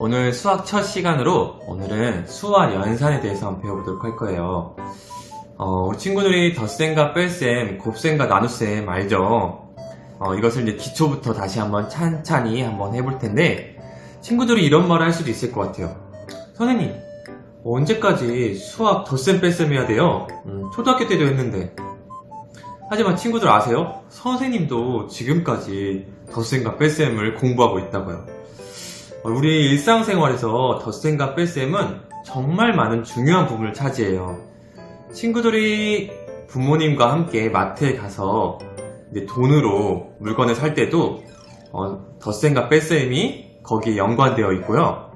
오늘 수학 첫 시간으로 오늘은 수와 연산에 대해서 한번 배워보도록 할 거예요. 어, 우리 친구들이 덧셈과 뺄셈, 곱셈과 나눗셈 알죠? 어, 이것을 이제 기초부터 다시 한번 찬찬히 한번 해볼 텐데 친구들이 이런 말을 할 수도 있을 것 같아요. 선생님, 언제까지 수학 덧셈 뺄셈 해야 돼요? 음, 초등학교 때도 했는데. 하지만 친구들 아세요? 선생님도 지금까지 덧셈과 뺄셈을 공부하고 있다고요. 어, 우리 일상생활에서 덧셈과 뺄셈은 정말 많은 중요한 부분을 차지해요. 친구들이 부모님과 함께 마트에 가서 돈으로 물건을 살 때도 어, 덧셈과 뺄셈이 거기에 연관되어 있고요.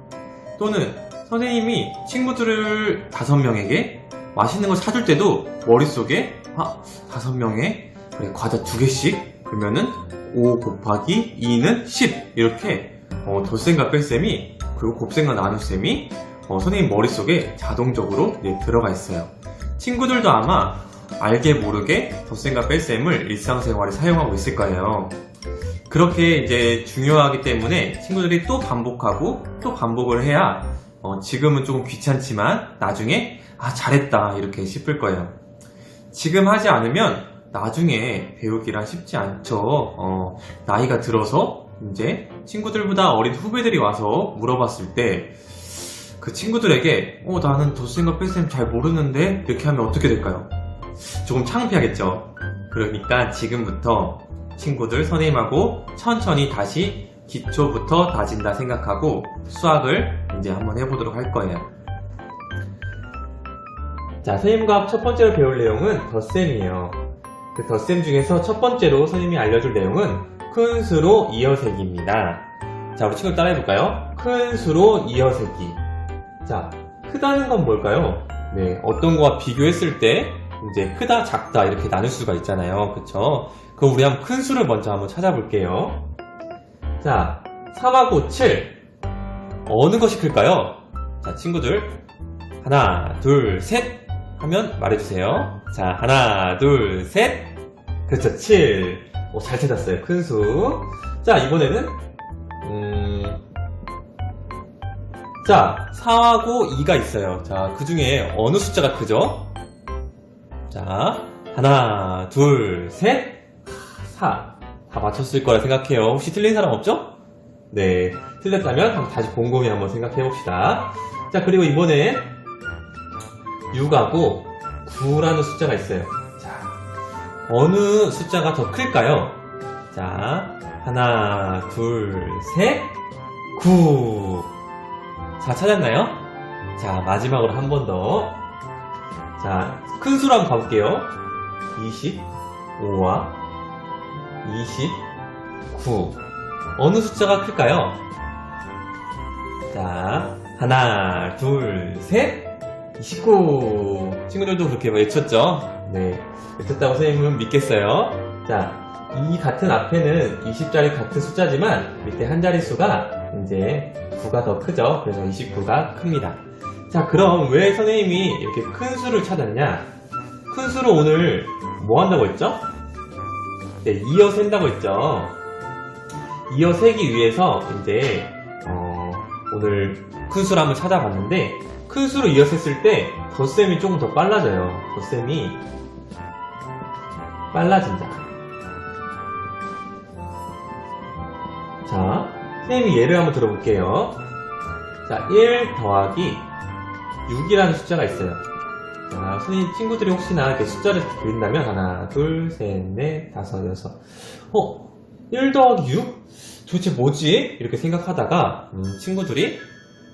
또는 선생님이 친구들을 다섯 명에게 맛있는 걸 사줄 때도 머릿속에 아, 다섯 명에 그래, 과자 두 개씩 그러면은 5 곱하기 2는 10 이렇게 어, 덧셈과 뺄셈이 그리고 곱셈과 나눗셈이 어, 선생님 머릿속에 자동적으로 네, 들어가 있어요. 친구들도 아마 알게 모르게 덧셈과 뺄셈을 일상생활에 사용하고 있을 거예요. 그렇게 이제 중요하기 때문에 친구들이 또 반복하고 또 반복을 해야 어, 지금은 조금 귀찮지만 나중에 아 잘했다 이렇게 싶을 거예요. 지금 하지 않으면 나중에 배우기란 쉽지 않죠. 어, 나이가 들어서 이제 친구들보다 어린 후배들이 와서 물어봤을 때 그 친구들에게 어 나는 덧셈과 뺄셈 잘 모르는데 이렇게 하면 어떻게 될까요? 조금 창피하겠죠. 그러니까 지금부터 친구들 선생님하고 천천히 다시 기초부터 다진다 생각하고 수학을 이제 한번 해보도록 할 거예요. 자, 선생님과 첫 번째로 배울 내용은 덧셈이에요. 그 덧셈 중에서 첫 번째로 선생님이 알려줄 내용은 큰 수로 이어세기입니다. 자, 우리 친구 따라해볼까요? 큰 수로 이어세기. 자, 크다는 건 뭘까요? 네, 어떤 거와 비교했을 때 이제 크다, 작다 이렇게 나눌 수가 있잖아요. 그쵸? 그럼 우리 한번 큰 수를 먼저 한번 찾아볼게요. 자, 3하고 7. 어느 것이 클까요? 자, 친구들. 하나, 둘, 셋. 하면 말해주세요. 자, 하나, 둘, 셋. 그렇죠, 7. 오, 잘 찾았어요. 큰 수. 자, 이번에는, 음, 자, 4하고 2가 있어요. 자, 그 중에 어느 숫자가 크죠? 자, 하나, 둘, 셋. 4. 다 맞췄을 거라 생각해요. 혹시 틀린 사람 없죠? 네. 틀렸다면 다시 곰곰이 한번 생각해 봅시다. 자, 그리고 이번에 6하고 9라는 숫자가 있어요. 자, 어느 숫자가 더 클까요? 자, 하나, 둘, 셋, 9. 자, 찾았나요? 자, 마지막으로 한 번 더. 자, 큰 수로 한번 가볼게요. 25와 29. 어느 숫자가 클까요? 자, 하나, 둘, 셋, 29. 친구들도 그렇게 외쳤죠? 네. 외쳤다고 선생님은 믿겠어요. 자, 이 같은 앞에는 20자리 같은 숫자지만 밑에 한 자릿수가 이제 9가 더 크죠? 그래서 29가 큽니다. 자, 그럼 왜 선생님이 이렇게 큰 수를 찾았냐? 큰 수로 오늘 뭐 한다고 했죠? 네, 이어 센다고 했죠. 이어 세기 위해서 이제 어, 오늘 큰 수를 한번 찾아봤는데 큰 수로 이어 셌을 때 덧셈이 조금 더 빨라져요. 덧셈이 빨라진다. 자, 선생님이 예를 한번 들어볼게요. 자, 1 더하기 6이라는 숫자가 있어요. 자, 선생님 친구들이 혹시나 이렇게 숫자를 그린다면 하나, 둘, 셋, 넷, 다섯, 여섯. 어, 1 더하기 6? 도대체 뭐지? 이렇게 생각하다가 음, 친구들이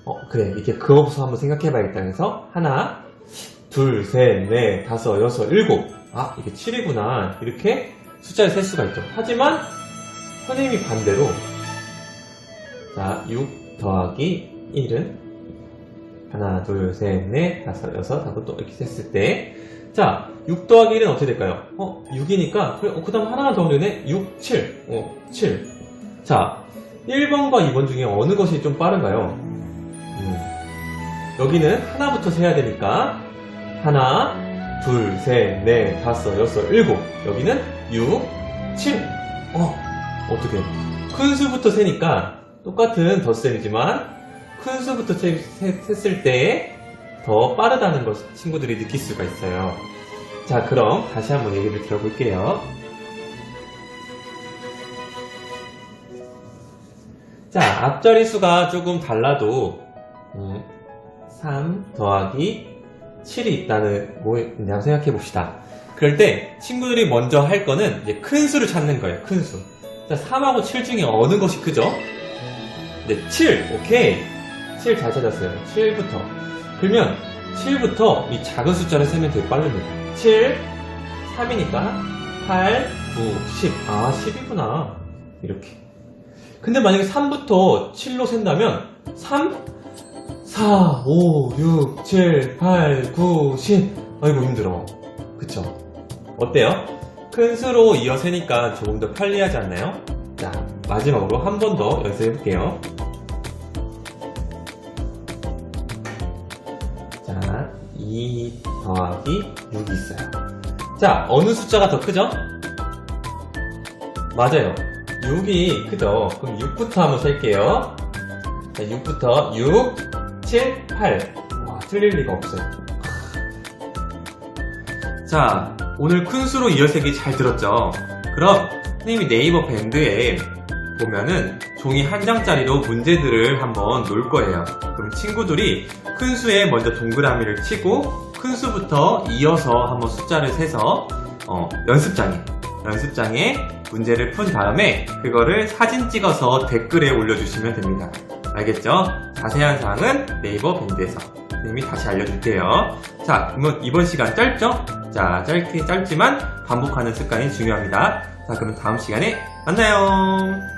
어 그래 이렇게 그어부서 한번 생각해봐야겠다 해서 하나, 둘, 셋, 넷, 다섯, 여섯, 일곱. 아 이게 7이구나 이렇게 숫자를 셀 수가 있죠. 하지만 선생님이 반대로 자, 6 더하기 1은 하나, 둘, 셋, 넷, 다섯, 여섯 하고 또 이렇게 셌을 때 자, 6 더하기 1은 어떻게 될까요? 어, 6이니까 그래, 어, 그 다음 하나만 더 되네? 6, 7. 어, 7. 자, 1번과 2번 중에 어느 것이 좀 빠른가요? 음, 여기는 하나부터 세야 되니까 하나, 둘, 셋, 넷, 다섯, 여섯, 일곱. 여기는 6, 7. 어, 어떻게? 큰 수부터 세니까 똑같은 덧셈이지만 큰 수부터 셌을 때 더 빠르다는 것을 친구들이 느낄 수가 있어요. 자, 그럼 다시 한번 얘기를 들어볼게요. 자, 앞자리 수가 조금 달라도 음, 3 더하기 7이 있다는 뭐냐고 생각해 봅시다. 그럴 때 친구들이 먼저 할 거는 이제 큰 수를 찾는 거예요. 큰 수. 자, 3하고 7 중에 어느 것이 크죠? 네, 7. 오케이. 7 잘 찾았어요. 7부터. 그러면 7부터 이 작은 숫자를 세면 되게 빠릅니다. 7, 3이니까 8, 9, 10. 아, 10이구나. 이렇게. 근데 만약에 3부터 7로 센다면 3, 4, 5, 6, 7, 8, 9, 10. 아이고 힘들어. 그쵸? 어때요? 큰 수로 이어 세니까 조금 더 편리하지 않나요? 자, 마지막으로 한 번 더 연습해 볼게요. 더하기 6이 있어요. 자, 어느 숫자가 더 크죠? 맞아요. 6이 크죠? 그럼 6부터 한번 셀게요. 자, 6부터 6, 7, 8. 와, 틀릴 리가 없어요. 자, 오늘 큰 수로 이어세기 잘 들었죠? 그럼 선생님이 네이버 밴드에 보면은 종이 한 장짜리로 문제들을 한번 놓을 거예요. 그럼 친구들이 큰 수에 먼저 동그라미를 치고 큰 수부터 이어서 한번 숫자를 세서 어, 연습장에 연습장에 문제를 푼 다음에 그거를 사진 찍어서 댓글에 올려주시면 됩니다. 알겠죠? 자세한 사항은 네이버 밴드에서 선생님이 다시 알려줄게요. 자, 그러면 이번 시간 짧죠? 자, 짧게 짧지만 반복하는 습관이 중요합니다. 자, 그럼 다음 시간에 만나요.